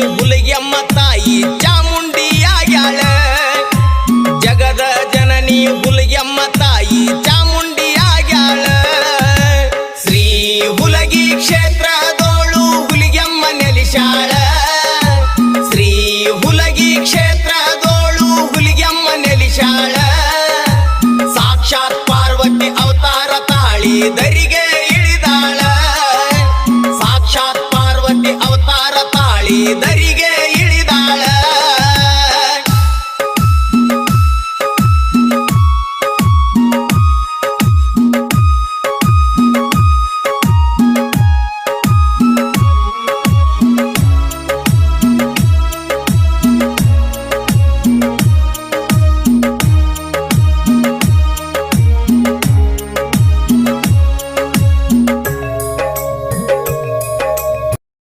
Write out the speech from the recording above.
ಹುಲಿಗೆಮ್ಮ ತಾಯಿ ಚಾಮುಂಡಿಯಾಗ್ಯಾಳ ಜಗದ ಜನನಿ ಹುಲಿಗೆಮ್ಮ ತಾಯಿ ಚಾಮುಂಡಿಯಾಗ್ಯಾಳ ಶ್ರೀ ಹುಲಗಿ ಕ್ಷೇತ್ರದೋಳು ಹುಲಿಗೆಮ್ಮ ನೆಲಿಶಾಳ. ಶ್ರೀ ಹುಲಗಿ ಕ್ಷೇತ್ರದೋಳು ಹುಲಿಗೆಮ್ಮ ನೆಲಿಶಾಳ. ಸಾಕ್ಷಾತ್ ಪಾರ್ವತಿ ಅವತಾರ ತಾಳಿ ದರಿಗೆ ಇಳಿದಾಳ. ಸಾಕ್ಷಾತ್ ಪಾರ್ವತಿ ಅವತಾರ ತಾಳಿ ದರಿಗೆ